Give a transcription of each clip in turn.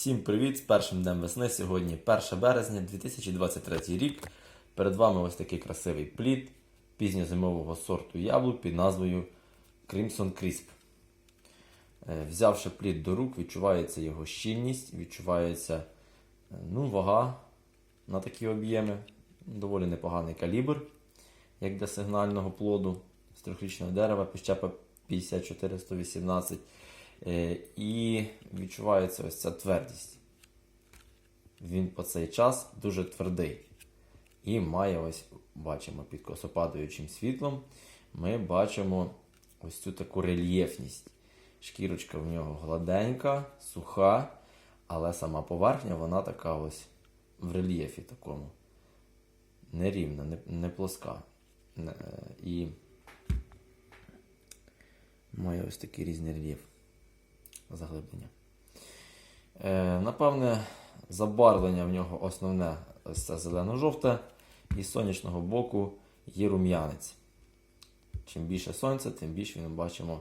Всім привіт! З першим днем весни. Сьогодні 1 березня 2023 рік. Перед вами ось такий красивий плід пізньозимового сорту яблук під назвою Crimson Crisp. Е, Взявши плід до рук, відчувається його щільність, відчувається е, ну, вага на такі об'єми. Доволі непоганий калібр, як для сигнального плоду з трьохрічного дерева, піщепа 5418. Е, І відчувається ось ця твердість. Він по цей час дуже твердий. І має ось, бачимо, під косопадаючим світлом, ми бачимо ось цю таку рельєфність. Шкірочка в нього гладенька, суха, але сама поверхня вона така ось в рельєфі такому. Нерівна, не, не плоска. Е, І має ось такий різний рельєф заглиблення. Е, напевне, забарвлення в нього основне це зелено-жовте, і з сонячного боку є рум'янець. Чим більше сонця, тим більше ми бачимо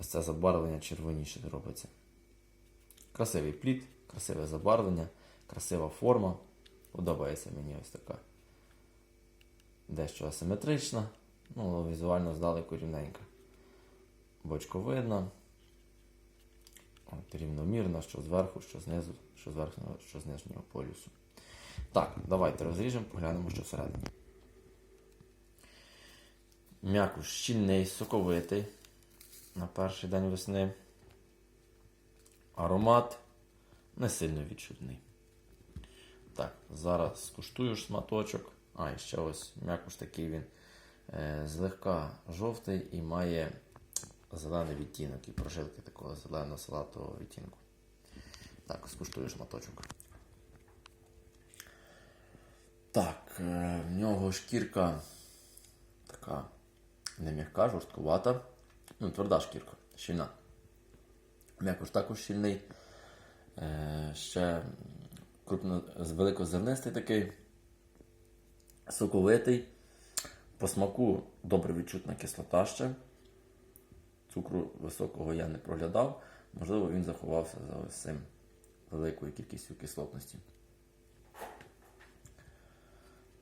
ось це забарвлення червоніше робиться. Красивий плід, красиве забарвлення, красива форма. Подобається мені ось така. Дещо асиметрична, ну, візуально здалеку рівненька. Бочко видно. От, рівномірно, що зверху, що знизу, що з верхнього, що з нижнього полюсу. Так, давайте розріжемо, поглянемо, що всередині. М'якуш щільний, соковитий на перший день весни. Аромат не сильно відчутний. Так, зараз скуштую шматочок. А, і ще ось м'якуш такий він е, злегка жовтий і має зелений відтінок і прожилки такого зелено-салатового відтінку. Так, скуштую шматочок. Так, е, в нього шкірка така не м'яка, жорсткувата. Ну, тверда шкірка, щільна. М'якош також щільний. Е, ще крупно, великозернистий такий, соковитий. По смаку добре відчутна кислота ще. Цукру високого я не проглядав. Можливо, він заховався за ось цим великою кількістю кислотності.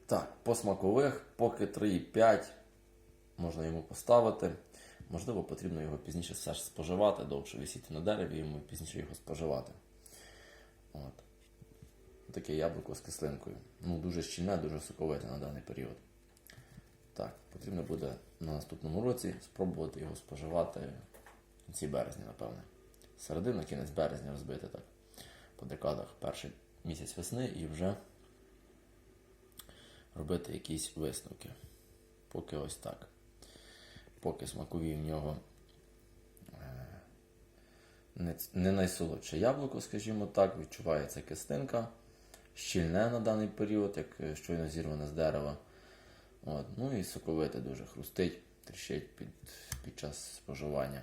Так, по смакових поки 3,5 можна йому поставити. Можливо, потрібно його пізніше все ж споживати, довше висіти на дереві, йому пізніше його споживати. От. Таке яблуко з кислинкою. Ну, дуже щільне, дуже соковите на даний період. Так, потрібно буде на наступному році спробувати його споживати в кінці березня, напевне. Середина, кінець березня розбити так. По декадах перший місяць весни і вже робити якісь висновки. Поки ось так. Поки смакові в нього е, не, найсолодше яблуко, скажімо так, відчувається кистинка, щільне на даний період, як е, щойно зірване з дерева. От, ну і соковите дуже хрустить, тріщить під, під час споживання.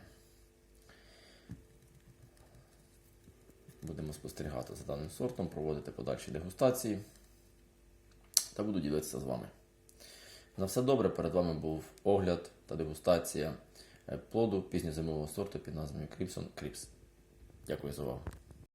Будемо спостерігати за даним сортом, проводити подальші дегустації та буду ділитися з вами. На все добре, перед вами був огляд та дегустація е, плоду пізньозимового сорту під назвою Crimson Crips. Дякую за увагу.